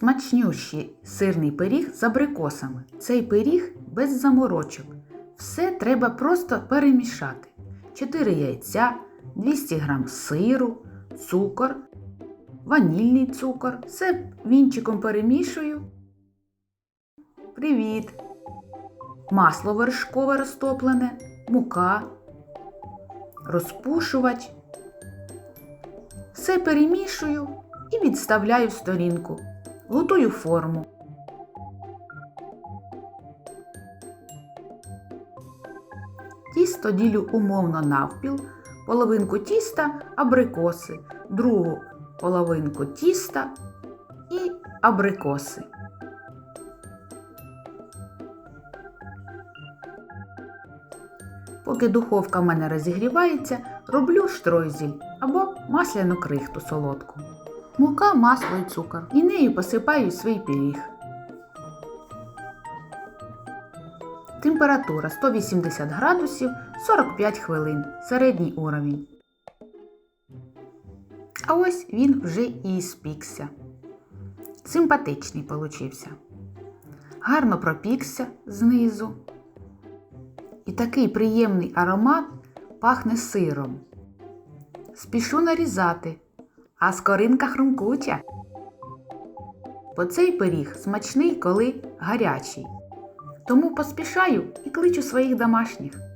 Смачнющий сирний пиріг з абрикосами. Цей пиріг без заморочок. Все треба просто перемішати. 4 яйця, 200 г сиру, цукор, ванільний цукор. Все вінчиком перемішую. Привіт! Масло вершкове розтоплене, мука, розпушувач. Все перемішую і відставляю в сторінку. Готую форму. Тісто ділю умовно навпіл, половинку тіста абрикоси, другу половинку тіста і абрикоси. Поки духовка в мене розігрівається, роблю штройзіль або масляну крихту солодку. Мука, масло і цукор. І нею посипаю свій пиріг. Температура 180 градусів 45 хвилин. Середній уровень. А ось він вже і спікся. Симпатичний получився. Гарно пропікся знизу. І такий приємний аромат пахне сиром. Спішу нарізати, а скоринка хрумкуча. Бо цей пиріг смачний, коли гарячий. Тому поспішаю і кличу своїх домашніх.